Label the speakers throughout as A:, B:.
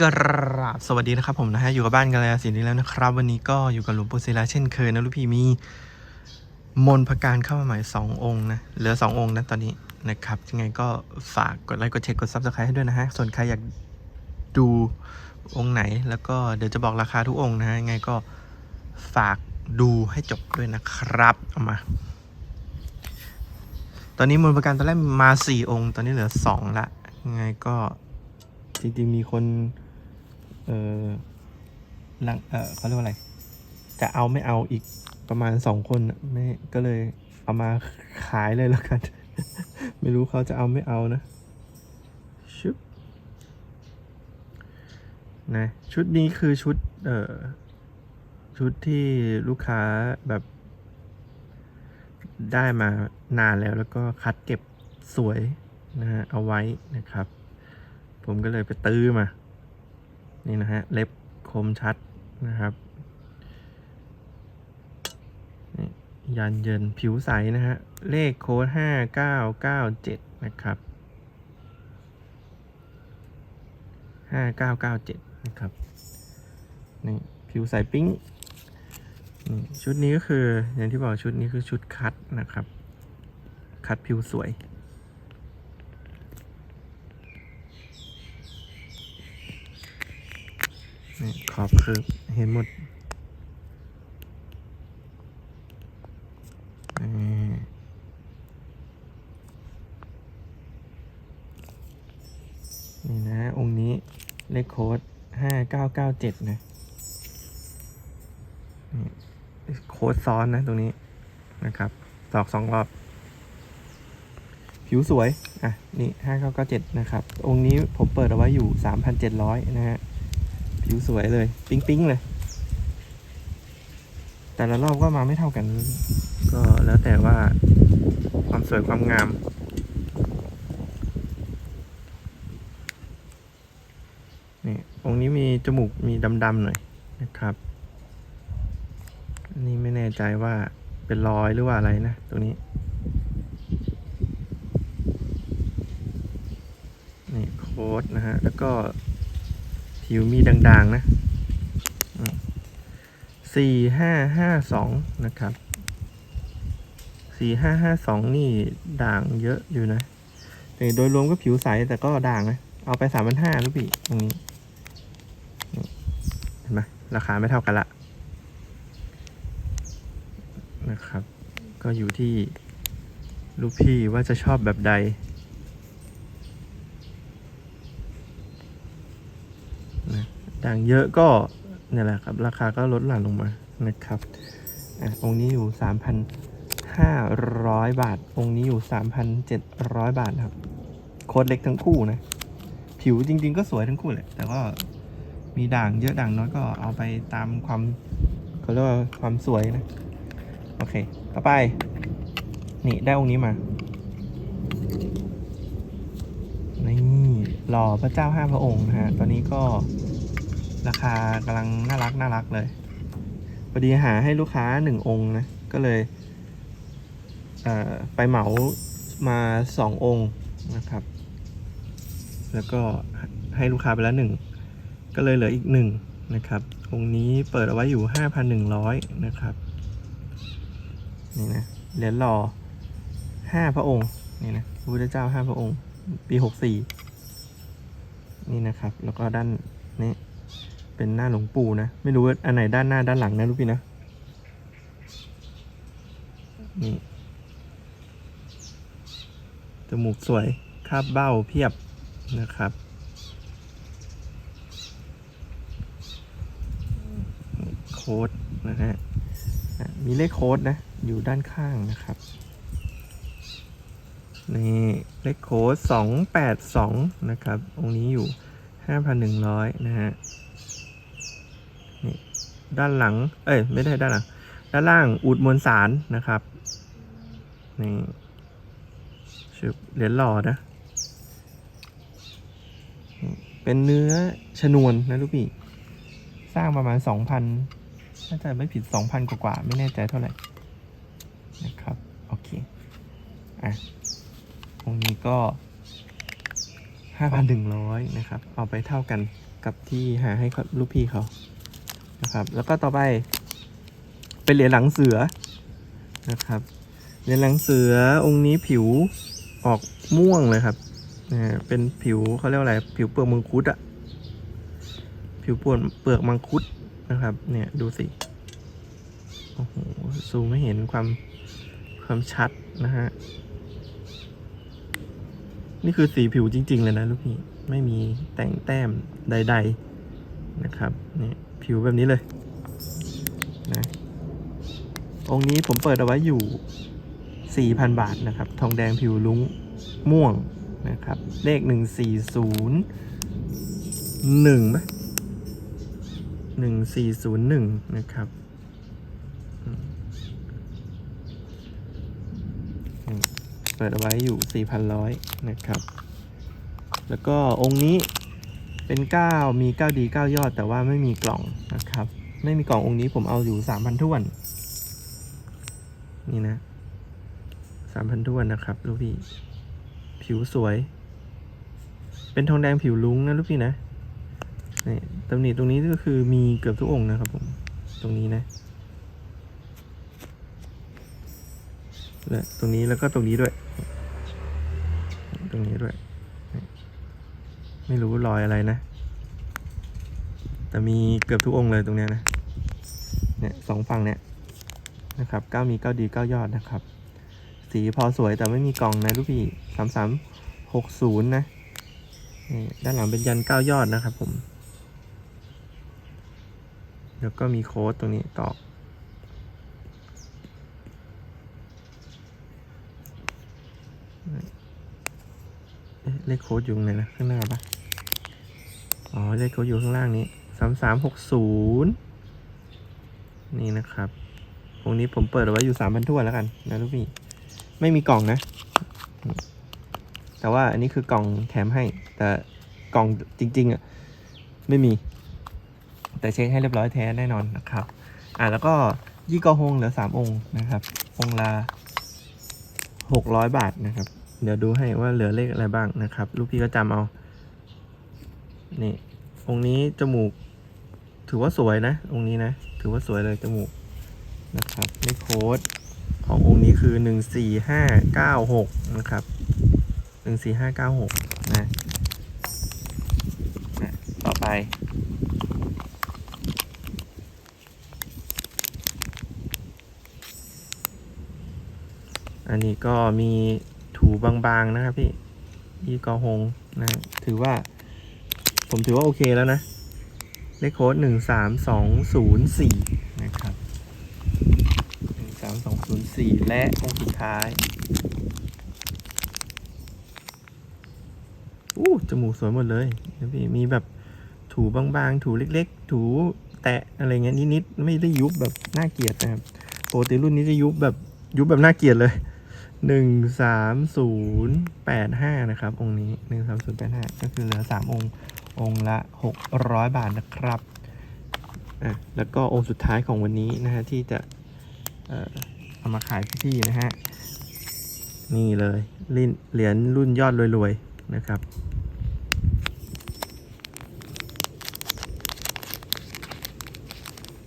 A: กราบสวัสดีนะครับผมนะฮะอยู่กับบ้านกันแล้วสินี้แล้วนะครับ วันนี้ก็อยู่กับหลวงปู่ศิลาเช่นเคยนะลูกพี่มีมนพการเข้ามาใหม่สององค์นะเหลือสององค์นะตอนนี้นะครับยังไงก็ฝากกดไลค์กดแชร์กดซับสไครต์ให้ด้วยนะฮะส่วนใครอยากดูองค์ไหน แล้วก็เดี๋ยวจะบอกราคาทุกองค์นะฮะยังไงก็ฝากดูให้จบด้วยนะครับเอามา ตอนนี้มนพการตอนแรกมาสี่องค์ ตอนนี้เหลือสองละยังไงก็จริงๆมีคน เออลังเออเขาเรียกว่าอะไร จะเอาไม่เอาอีกประมาณสองคนไม่ก็เลยเอามาขายเลยแล้วกัน ไม่รู้เขาจะเอาไม่เอานะชุดนะชุดนี้คือชุดเอ่อชุดที่ลูกค้าแบบได้มานานแล้วแล้วก็คัดเก็บสวยนะฮะเอาไว้นะครับ ผมก็เลยไปตื้อมา นี่นะฮะ เล็บคมชัดนะครับนี่ยันเยินผิวใสนะฮะ เลขโค้ดห้าเก้าเก้าเจ็ดนะครับห้าเก้าเก้าเจ็ดนะครับนี่ผิวใสปิ้งชุดนี้ก็คืออย่างที่บอกชุดนี้คือชุดคัดนะครับ คัดผิวสวย นี่ขอบคือเห็นหมดนี่นะ องค์นี้เลขโค้ดห้าเก้าเก้าเจ็ดนะนี่โค้ดซ้อนนะตรงนี้นะครับตอกสองรอบ ผิวสวย อะ นี่ห้าเก้าเก้าเจ็ดนะครับ องค์นี้ผมเปิดเอาไว้อยู่สามพันเจ็ดร้อยนะฮะ ผิวสวยเลย ปิ๊งปิ๊งเลย แต่ละรอบก็มาไม่เท่ากัน ก็แล้วแต่ว่าความสวยความงาม นี่องค์นี้มีจมูกมีดำๆหน่อยนะครับ อันนี้ไม่แน่ใจว่าเป็นรอยหรือว่าอะไรนะตรงนี้นี่โค้ดนะฮะ แล้วก็ ผิวมีด่างๆนะสี่ห้าห้าสองนะครับสี่ห้าห้าสองนี่ด่างเยอะอยู่นะแต่โดยรวมก็ผิวใสแต่ก็ด่างนะ เอาไปสามพันห้าลูกพี่ตรงนี้เห็นไหมราคาไม่เท่ากันละนะครับ ก็อยู่ที่ลูกพี่ว่าจะชอบแบบใด ด่างเยอะก็นี่แหละครับ ราคาก็ลดหลั่นลงมานะครับอะองค์นี้อยู่ 3,500 บาท องค์นี้อยู่ 3,700 บาทครับ โค้ดเล็กทั้งคู่นะ ผิวจริง ๆ ก็สวยทั้งคู่แหละ แต่ก็มีด่างเยอะด่างน้อยก็เอาไปตามความเขาเรียกว่าความสวยนะ โอเค ต่อไป นี่ได้องค์นี้มา นี่หล่อพระเจ้าห้าพระองค์นะฮะ ตอนนี้ก็ ราคากำลังน่ารักน่ารักเลยพอดีหาให้ลูกค้าหนึ่งองค์นะ ก็เลยเไปเหมามาสององค์นะครับ แล้วก็ให้ลูกค้าไปแล้วหนึ่งก็เลยเหลืออีกหนึ่งนะครับ องค์นี้เปิดเอาไว้อยู่ห้าพันหนึ่งร้อยนะครับ นี่นะเหรียญหล่อห้าพระองค์ นี่นะพระพุทธเจ้าห้าพระองค์ ปีหกสี่นี่นะครับ แล้วก็ด้านนี้ เป็นหน้าหลวงปู่นะ ไม่รู้ว่าอันไหนด้านหน้าด้านหลังนะลูกพี่นะ นี่ จมูกสวย คาบเบ้าเพียบนะครับ โค้ดนะฮะ มีเลขโค้ดนะ อยู่ด้านข้างนะครับ นี่ เลขโค้ดสองแปดสองนะครับ องค์นี้อยู่ห้าพันหนึ่งร้อยนะฮะ ด้านหลัง เอ้ยไม่ได้ด้านหลัง ด้านล่างอูดมวลสารนะครับนี่ชืบเหรียญหล่อนะ เป็นเนื้อชนวนนะลูกพี่ สร้างประมาณสองพันน่าจะไม่ผิดสองพันกว่าๆไม่แน่ใจเท่าไหร่นะครับ โอเค อะองนี้ก็ห้าพันหนึ่งร้อยนะครับ เอาไปเท่ากันกับที่หาให้ลูกพี่เขา นะครับ แล้วก็ต่อไป เป็นเหรียญหลังเสือนะครับเหรียญหลังเสือองค์นี้ผิวออกม่วงเลยครับนะเป็นผิวเขาเรียกว่าอะไร ผิวเปลือกมังคุดอะผิวเปลือกเปลือกมังคุดนะครับ เนี่ยดูสิโอ้โหซูมไม่เห็นความความชัดนะฮะนี่คือสีผิวจริง ๆ เลยนะลูกพี่ ไม่มีแต่งแต้มใด ๆ นะครับ เนี่ย ผิวแบบนี้เลยนะองค์นี้ผมเปิดเอาไว้อยู่ 4,000 บาทนะครับ ทองแดงผิวลุ้งม่วงนะครับ เลข 1401ไหม1401 นะครับเปิดเอาไว้อยู่ 4,100 นะครับ แล้วก็องค์นี้ เป็น 9 มี 9 ดี 9 ยอด แต่ว่าไม่มีกล่องนะครับ ไม่มีกล่ององค์นี้ผมเอาอยู่ 3,000ท้วน นี่นะ 3,000ท้วนนะครับ ลูกพี่ ผิวสวย เป็นทองแดงผิวลุ้งนะลูกพี่นะนี่ตำหนิตรงนี้ก็คือมีเกือบทุกองค์นะครับผม ตรงนี้นะและตรงนี้แล้วก็ตรงนี้ด้วย ตรงนี้ด้วย ไม่รู้รอยอะไรนะ แต่มีเกือบทุกองค์เลยตรงเนี้ยนะ เนี่ยสองฝั่งเนี่ยนะครับเก้ามีเก้าดีเก้ายอดนะครับ สีพอสวยแต่ไม่มีกล่องนะลูกพี่สามสามหกศูนย์นะนี่ด้านหลังเป็นยันเก้ายอดนะครับผม แล้วก็มีโค้ดตรงนี้ตอกเอ๊ะเลขโค้ดอยู่ไหนนะข้างหน้าปะ อ๋อเลขโค้ดอยู่ข้างล่างนี้สามสามหกศูนย์นี่นะครับตรงนี้ผมเปิดเอาไว้อยู่สามพันทั่วนแล้วกันนะลูกพี่ ไม่มีกล่องนะ แต่ว่าอันนี้คือกล่องแถมให้ แต่กล่องจริง ๆอะไม่มี แต่เช็คให้เรียบร้อยแท้แน่นอนนะครับ อ่าแล้วก็ยี่กอฮงเหลือสามองค์นะครับ องค์ละหกร้อยบาทนะครับ เดี๋ยวดูให้ว่าเหลือเลขอะไรบ้างนะครับ ลูกพี่ก็จำเอา นี่ องค์นี้จมูก ถือว่าสวยนะ องค์นี้นะ ถือว่าสวยเลยจมูกนะครับเลขโค้ดขององค์นี้คือหนึ่งสี่ห้าเก้าหกนะครับหนึ่งสี่ห้าเก้าหกนะนะต่อไปอันนี้ก็มีถูบางๆนะครับพี่ยี่กอฮงนะถือว่า ผมถือว่าโอเคแล้วนะ เลขโค้ดหนึ่งสามสองศูนย์สี่นะครับหนึ่งสามสองศูนย์สี่และองค์สุดท้ายอู้จมูกสวยหมดเลยนะพี่มีแบบถูบางๆ ถูเล็ก ๆ ถูแตะอะไรเงี้ยนิดๆไม่ได้ยุบแบบน่าเกลียดนะครับปกติรุ่นนี้จะยุบแบบยุบแบบน่าเกลียดเลยหนึ่งสามศูนย์แปดห้านะครับ องค์นี้หนึ่งสามศูนย์แปดห้าก็คือเหลือสามองค์ องค์ละ 600 บาทนะครับอะแล้วก็องค์สุดท้ายของวันนี้นะฮะที่จะเอามาขายพี่ๆนะฮะนี่เลยลินเหรียญรุ่นยอดรวยๆนะครับ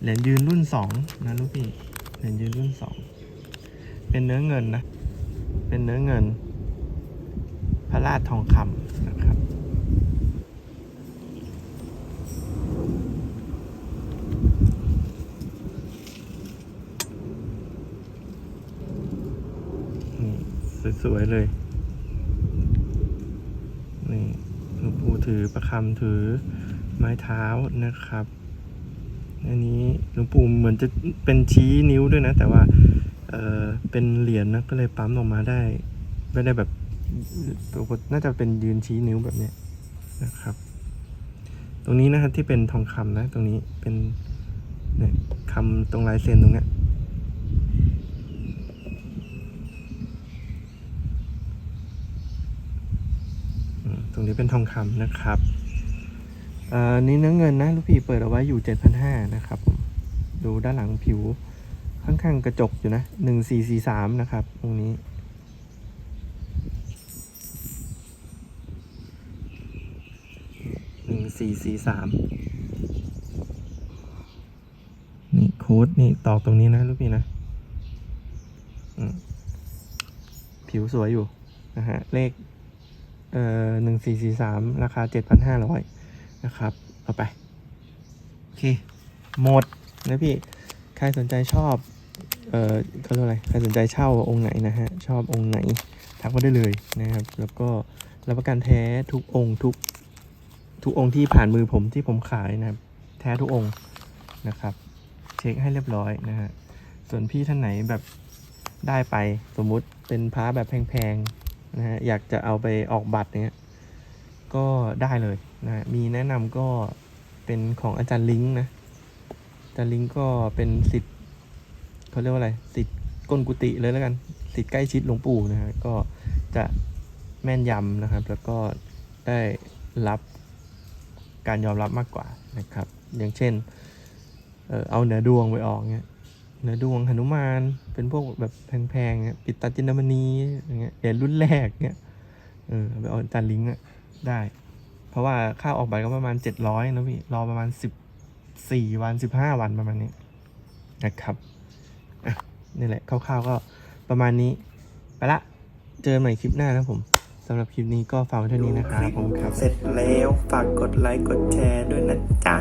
A: เหรียญยืนรุ่นสองนะลูกพี่เหรียญยืนรุ่นสองเป็นเนื้อเงินนะ เป็นเนื้อเงินพระราชทองคำนะครับ นี่ สวย ๆ เลย นี่หลวงปู่ถือประคำถือไม้เท้านะครับอันนี้หลวงปู่เหมือนจะเป็นชี้นิ้วด้วยนะ แต่ว่าเออเป็นเหรียญนะก็เลยปั๊มออกมาได้ ไม่ได้แบบปกติน่าจะเป็นยืนชี้นิ้วแบบเนี้ยนะครับ ตรงนี้นะครับที่เป็นทองคำนะ ตรงนี้เป็นเนี่ยคำตรงลายเซ็นตรงเนี้ย อืมต รงนี้เป็นทองคำนะครับเอ่อนี่เนื้อเงินนะลูกพี่เปิดเอาไว้อยู่ 7,500นะครับดูด้านหลังผิวค่อนข้างกระจกอยู่นะ1443นะครับตรงนี้1443สี่สี่สามนี่โค้ดนี่ตอกตรงนี้นะลูกพี่นะอืมผิวสวยอยู่นะฮะเลข เอ่อหนึ่งสี่สี่สามราคาเจ็ดพันห้าร้อยนะครับเอาไปโอเคหมดนะพี่ใครสนใจชอบเอ่อเขาเรียกว่าอะไรใครสนใจเช่าองค์ไหนนะฮะชอบองค์ไหนทักมาได้เลยนะครับ แล้วก็รับประกันแท้ทุกองค์ทุกทุกองค์ที่ผ่านมือผมที่ผมขายนะครับ แท้ทุกองค์นะครับ เช็คให้เรียบร้อยนะฮะส่วนพี่ท่านไหนแบบได้ไปสมมุติเป็นพระแบบแพงๆ นะฮะอยากจะเอาไปออกบัตรเนี้ยก็ได้เลยนะมีแนะนำก็เป็นของอาจารย์ลิงก์นะอาจารย์ลิงก์ก็เป็นสิทธิ์เขาเรียกว่าอะไรสิทธิ์ก้นกุฏิเลยแล้วกันสิทธิ์ใกล้ชิดหลวงปู่นะฮะก็จะแม่นยำนะครับ แล้วก็ได้รับการยอมรับมากกว่านะครับ อย่างเช่น เออเอาเหนือดวงไปออกเงี้ย เหนือดวงหนุมาน เป็นพวกแบบแพงๆเงี้ยปิดตาจินดามณีอย่างเงี้ยเหรียญรุ่นแรกเงี้ยเออไปเอาจานลิงก์อะได้ เพราะว่าค่าออกใบก็ประมาณเจ็ดร้อยนะพี่ รอประมาณสิบสี่วันสิบห้าวันประมาณนี้นะครับอะนี่แหละคร่าวๆก็ประมาณนี้ ไปละ เจอกันใหม่คลิปหน้านะผม สำหรับคลิปนี้ก็ฝากไว้เท่านี้นะครับผมครับ เสร็จแล้วฝากกดไลค์กดแชร์ด้วยนะจ๊ะ